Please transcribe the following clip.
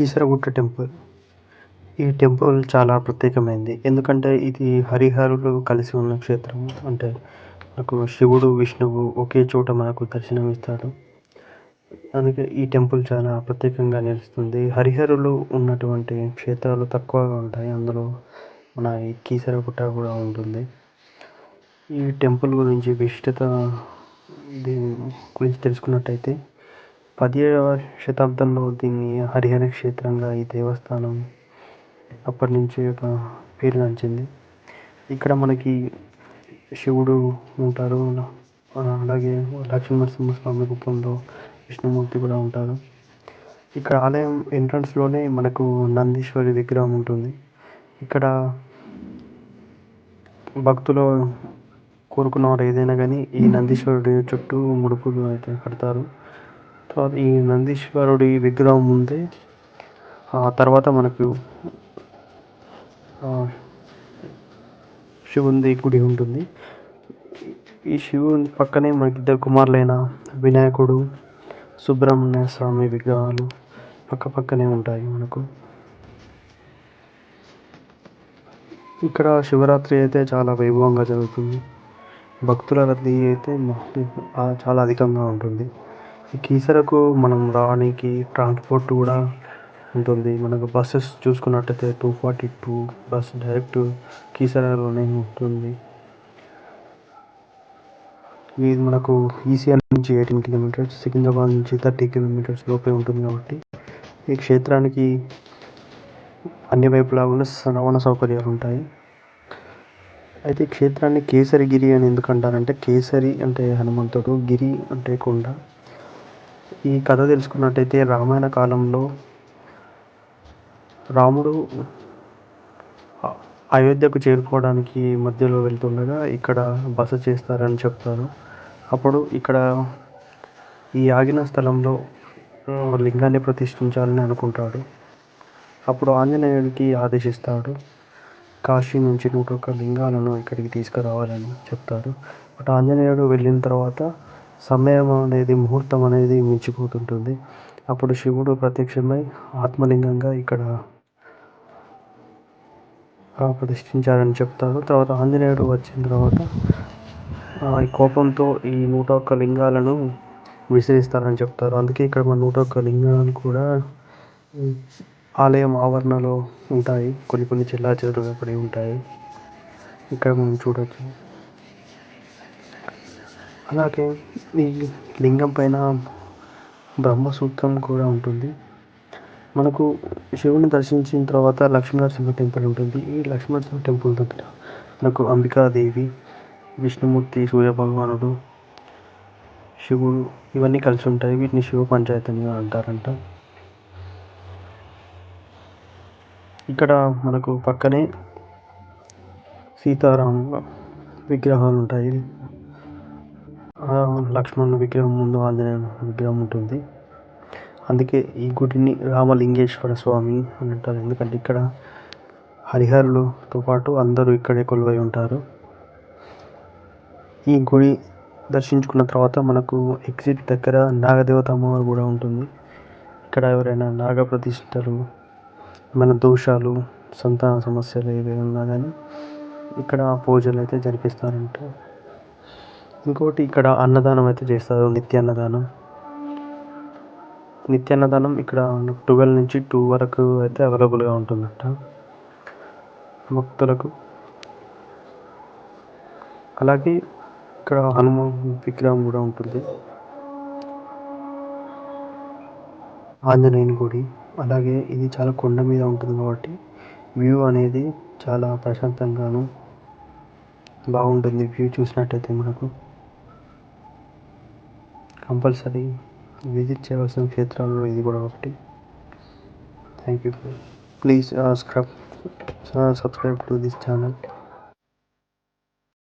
Keesaragutta temple. ఈ temple చాలా ప్రత్యేకమైనది ఎందుకంటే ఇది హరిహరులు కలిసి ఉన్న క్షేత్రం అంటే మనకు శివుడు విష్ణువు ఒకే చోట మనకు దర్శనం ఇస్తారు. అందుకే ఈ టెంపుల్ చాలా ప్రత్యేకంగా నిలుస్తుంది. హరిహరులు ఉన్నటువంటి క్షేత్రాలు తక్కువగా ఉంటాయి. అందులో మన ఈ కీసరగుట్ట కూడా ఉంటుంది. ఈ టెంపుల్ గురించి విశిష్టత దీని గురించి తెలుసుకున్నట్టయితే పదిహేడవ శతాబ్దంలో దీన్ని హరిహర క్షేత్రంగా ఈ దేవస్థానం అప్పటి నుంచి ఒక పేరుగాంచింది ఇక్కడ మనకి శివుడు ఉంటారు. అలాగే లక్ష్మీనరసింహస్వామి రూపంలో విష్ణుమూర్తి కూడా ఉంటారు. ఇక్కడ ఆలయం ఎంట్రన్స్లోనే మనకు నందీశ్వరి విగ్రహం ఉంటుంది. ఇక్కడ భక్తులు కోరుకున్నవారు ఏదైనా కానీ ఈ నందీశ్వరుడి చుట్టూ ముడుపులు అయితే కడతారు. తర్వాత ఈ నందీశ్వరుడి విగ్రహం ఉంది. ఆ తర్వాత మనకు శివుంది గుడి ఉంటుంది. ఈ శివుని పక్కనే మనకి ఇద్దరు కుమారులైన వినాయకుడు సుబ్రహ్మణ్య స్వామి విగ్రహాలు పక్క పక్కనే ఉంటాయి మనకు. ఇక్కడ శివరాత్రి అయితే చాలా వైభవంగా జరుగుతుంది. భక్తుల రద్దీ అయితే చాలా అధికంగా ఉంటుంది. ఈ కీసరకు మనం రావడానికి ట్రాన్స్పోర్ట్ కూడా ఉంటుంది. మనకు బస్సెస్ చూసుకున్నట్టయితే two forty two bus direct కీసరలోనే ఉంటుంది. ఇది మనకు ఈసీఆర్ నుంచి ఎయిటీన్ కిలోమీటర్స్ సికింద్రాబాద్ నుంచి థర్టీ కిలోమీటర్స్ లోపే ఉంటుంది కాబట్టి ఈ క్షేత్రానికి అన్ని వైపులా ఉన్న రవాణా సౌకర్యాలు ఉంటాయి. అయితే క్షేత్రాన్ని కేసరిగిరి అని ఎందుకు అంటారంటే కేసరి అంటే హనుమంతుడు గిరి అంటే కొండ. ఈ కథ తెలుసుకున్నట్టయితే రామాయణ కాలంలో రాముడు అయోధ్యకు చేరుకోవడానికి మధ్యలో వెళ్తుండగా ఇక్కడ బస చేస్తారని చెప్తారు. అప్పుడు ఇక్కడ ఈ ఆగిన స్థలంలో లింగాన్ని ప్రతిష్ఠించాలని అనుకుంటాడు. అప్పుడు ఆంజనేయుడికి ఆదేశిస్తాడు కాశీ నుంచి నూట ఒక్క లింగాలను ఇక్కడికి తీసుకురావాలని చెప్తాడు బట్ ఆంజనేయుడు వెళ్ళిన తర్వాత సమయం అనేది ముహూర్తం అనేది మించిపోతుంటుంది. అప్పుడు శివుడు ప్రత్యక్షమై ఆత్మలింగంగా ఇక్కడ ప్రతిష్ఠించారని చెప్తారు. తర్వాత ఆంజనేయుడు వచ్చిన తర్వాత ఈ కోపంతో ఈ నూట ఒక్క లింగాలను విసిరిస్తారని చెప్తారు. అందుకే ఇక్కడ మన నూట ఒక్క లింగాలను కూడా ఆలయం ఆవరణలో ఉంటాయి. కొన్ని కొన్ని చెల్లా పడి ఉంటాయి. ఇక్కడ మనం చూడవచ్చు అలాగే ఈ లింగం పైన బ్రహ్మసూత్రం కూడా ఉంటుంది. మనకు శివుని దర్శించిన తర్వాత లక్ష్మీనరసింహ టెంపుల్ ఉంటుంది. ఈ లక్ష్మీనరసింహ టెంపుల్ దగ్గర మనకు అంబికాదేవి విష్ణుమూర్తి సూర్యభగవానుడు శివుడు ఇవన్నీ కలిసి ఉంటాయి. వీటిని శివ పంచాయతీ అంటారంట. ఇక్కడ మనకు పక్కనే సీతారామ విగ్రహాలు ఉంటాయి. లక్ష్మణుని విగ్రహం ముందు ఆంజనేయ విగ్రహం ఉంటుంది. అందుకే ఈ గుడిని రామలింగేశ్వర స్వామి అని అంటారు. ఎందుకంటే ఇక్కడ హరిహరులతో పాటు అందరూ ఇక్కడే కొలువై ఉంటారు. ఈ గుడి దర్శించుకున్న తర్వాత మనకు ఎగ్జిట్ దగ్గర నాగదేవత అమ్మవారు కూడా ఉంటుంది. ఇక్కడ ఎవరైనా నాగ ప్రతిష్టలు మన దోషాలు సంతాన సమస్యలు ఏదైనా ఉన్నా కానీ ఇక్కడ పూజలు అయితే జరిపిస్తారంట. ఇంకోటి ఇక్కడ అన్నదానం అయితే చేస్తారు నిత్య అన్నదానం నిత్య అన్నదానం ఇక్కడ ట్వెల్వ్ నుంచి టూ వరకు అయితే అవైలబుల్గా ఉంటుందంట. భక్తులకు. అలాగే ఇక్కడ హనుమాన్ విగ్రహం కూడా ఉంటుంది. ఆంజనేయుని గుడి. అలాగే ఇది చాలా కొండ మీద ఉంటుంది కాబట్టి వ్యూ అనేది చాలా ప్రశాంతంగాను బాగుంటుంది. వ్యూ చూసినట్టయితే మనకు. కంపల్సరీ విజిట్ చేయవలసిన క్షేత్రాల్లో ఇది కూడా ఒకటి. Thank you please subscribe subscribe to this channel